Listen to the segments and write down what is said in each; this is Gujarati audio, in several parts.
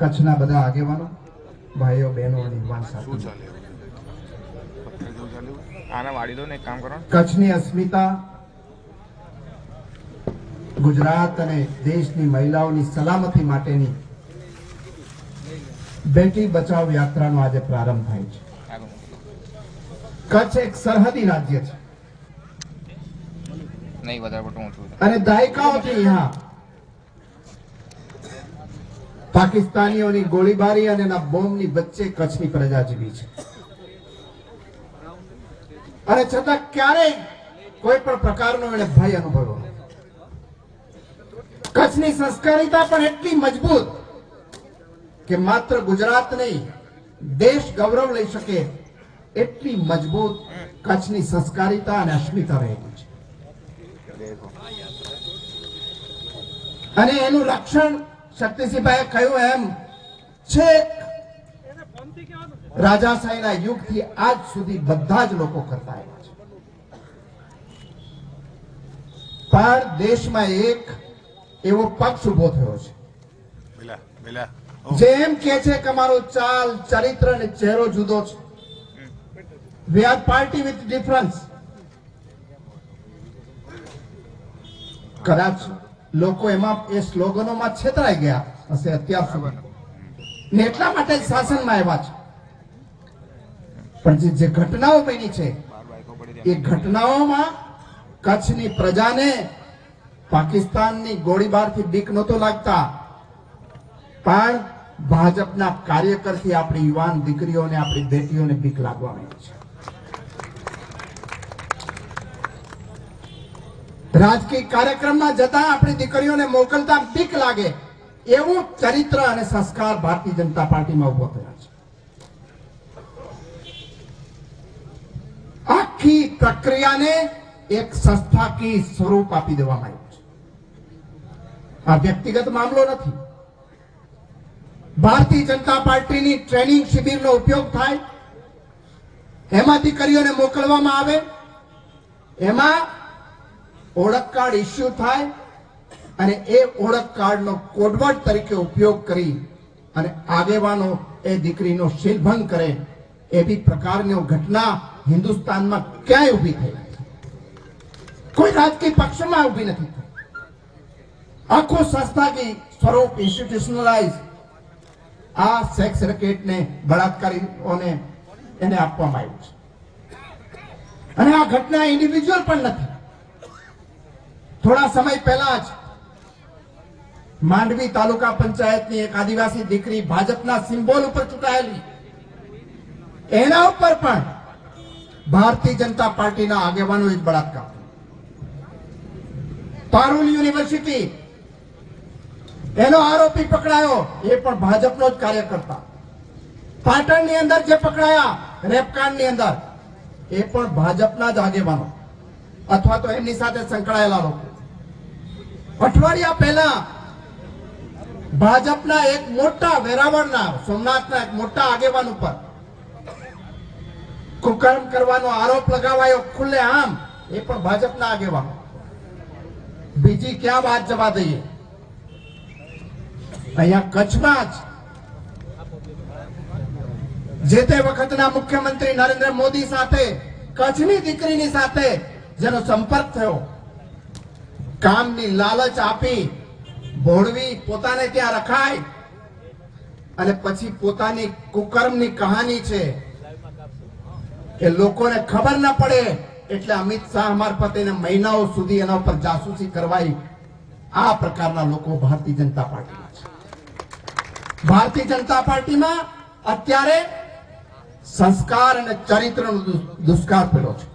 કચ્છના બધા આગેવાનો ભાઈઓ બહેનો અને યુવાન ને. કચ્છની અસ્મિતા ગુજરાત અને દેશની મહિલાઓની સલામતી માટેની બેટી બચાવ યાત્રાનો આજે પ્રારંભ થાય છે. કચ્છ એક સરહદી રાજ્ય છે. અને દાયકાઓથી અહીંયા પાકિસ્તાનીઓની ગોળીબારી અને એના બોમ્બની વચ્ચે કચ્છની પ્રજા જીવી છે. અને છતાં ક્યારેય કોઈ પણ પ્રકારનો એને ભય અનુભવ્યો કચ્છની સંસ્કારિતા પણ એટલી મજબૂત કે માત્ર ગુજરાત નહીં, દેશ ગૌરવ લઈ શકે એટલી મજબૂત કચ્છની સંસ્કારિતા અને અસ્મિતા રહેલી છે. અને એનું રક્ષણ શક્તિસિંહભાઈએ કહ્યું એમ છેક રાજાશાહીના યુગથી આજ સુધી બધા જ લોકો કરતા આવ્યા છે. પણ દેશમાં એક એવો પક્ષ ઊભો થયો છે. પેલા પેલા જે એમ કે છે કે અમારો ચાલ ચરિત્ર અને ચહેરો જુદો છે. We are party with difference કદાચ લોકો એમાં એ સ્લોગનોમાં છેતરાઈ ગયા હશે અત્યાર સુધી. ને એટલા માટે શાસનમાં આવ્યા છે. પણ જે ઘટનાઓ બની છે એ ઘટનાઓમાં કચ્છની પ્રજાને પાકિસ્તાનની ગોળીબારથી બીક નહોતો લાગતા. પણ ભાજપના કાર્યકરથી આપણી યુવાન દીકરીઓને આપણી બેટીઓને બીક લાગવા માંડી છે. રાજકીય કાર્યક્રમમાં જતા આપણી દીકરીઓને મોકલતા બીક લાગે એવું ચરિત્ર અને સંસ્કાર ભારતીય જનતા પાર્ટીમાં ઊભો થયા છે. આખી પ્રક્રિયાને એક સંસ્થાકીય સ્વરૂપ આપી દેવામાં આવ્યું છે. આ વ્યક્તિગત મામલો નથી. ભારતીય જનતા પાર્ટીની ટ્રેનિંગ શિબિરનો ઉપયોગ થાય, એમાં દીકરીઓને મોકલવામાં આવે, એમાં ઓળખ કાર્ડ ઇસ્યુ થાય અને એ ઓળખ કાર્ડનો કોડવર્ડ તરીકે ઉપયોગ કરી અને આગેવાનો એ દીકરીનો શીલભંગ કરે એવી પ્રકારની ઘટના હિન્દુસ્તાનમાં ક્યાંય ઊભી થઈ. કોઈ રાજકીય પક્ષમાં ઊભી નથી. આખું સંસ્થાકીય સ્વરૂપ ઇન્સ્ટિટ્યુશનલાઇઝ આ સેક્સ રેકેટને બળાત્કારીઓને એને આપવામાં આવ્યું છે. અને આ ઘટના ઇન્ડિવિજ્યુઅલ પણ નથી. થોડા સમય પહેલા જ માંડવી તાલુકા પંચાયતની એક આદિવાસી દીકરી ભાજપના સિમ્બોલ ઉપર ચૂંટાયેલી. એના ઉપર પણ ભારતીય જનતા પાર્ટીના આગેવાનો જ બળાત્કાર. પારુલ યુનિવર્સિટી, એનો આરોપી પકડાયો, એ પણ ભાજપનો જ કાર્યકર્તા. પાટણની અંદર જે પકડાયા, રેપકાંડની અંદર, એ પણ ભાજપના જ આગેવાનો. અથવા તો એમની સાથે સંકળાયેલા લોકો. અઠવાડિયા પહેલા ભાજપના એક મોટા વેરાવળના, સોમનાથના એક મોટા આગેવાન ઉપર કુકર્મ કરવાનો આરોપ લગાવાયો ખુલ્લે આમ, એ પણ ભાજપના આગેવાન. બીજી ક્યાં વાત જવા દઈએ? અહીંયા કચ્છમાં જ જે તે વખતના મુખ્યમંત્રી નરેન્દ્ર મોદી સાથે, કચ્છની દીકરીની સાથે જેનો સંપર્ક થયો કામની લાલચ આપી ભોળવી પોતાને ત્યાં રખાય અને પછી પોતાની કુકર્મની કહાની છે કે લોકોને ખબર ના પડે એટલે અમિત શાહ મારફતે મહિનાઓ સુધી એના ઉપર જાસૂસી કરવાઈ આ પ્રકારના લોકો ભારતીય જનતા પાર્ટીમાં છે. ભારતીય જનતા પાર્ટીમાં અત્યારે સંસ્કાર અને ચરિત્રનો દુષ્કાળ પડ્યો છે.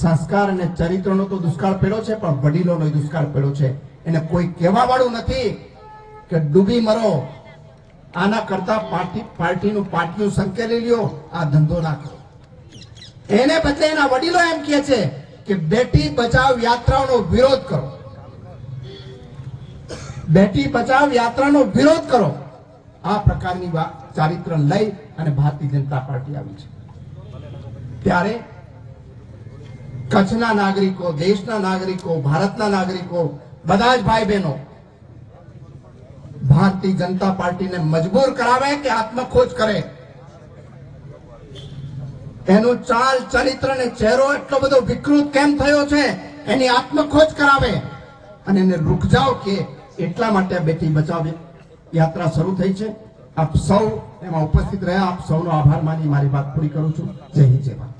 સંસ્કાર અને ચરિત્રનો તો દુષ્કાળ પડ્યો છે, પણ વડીલોનો દુષ્કાળ પડ્યો છે. એને કોઈ કહેવા વાળું નથી કે ડૂબી મરો. આના કરતા પાર્ટી, પાર્ટીનું પાટિયું સંકેલી લ્યો, આ ધંધો ના કરો. એને બદલે એના વડીલો એમ કહે છે કે બેટી બચાવ યાત્રાનો વિરોધ કરો. બેટી બચાવ યાત્રાનો વિરોધ કરો. આ પ્રકારની ચારિત્ર લઈ અને ભારતીય જનતા પાર્ટી આવી છે. ત્યારે કચ્છના નાગરિકો, દેશના નાગરિકો, ભારતના નાગરિકો, બધા જ ભાઈ બહેનો ભારતીય જનતા પાર્ટીને મજબૂર કરાવે કે આત્મખોજ કરે? એનું ચાલ, ચરિત્ર ને ચહેરો એટલો બધો વિકૃત કેમ થયો છે? એની આત્મખોજ કરાવે અને એને રૂકજાવ કે એટલા માટે બેટી બચાવ યાત્રા શરૂ થઈ છે. આપ સૌ એમાં ઉપસ્થિત રહ્યા. આપ સૌનો આભાર માની મારી વાત પૂરી કરું છું. જય હિન્દ, જય ભારત.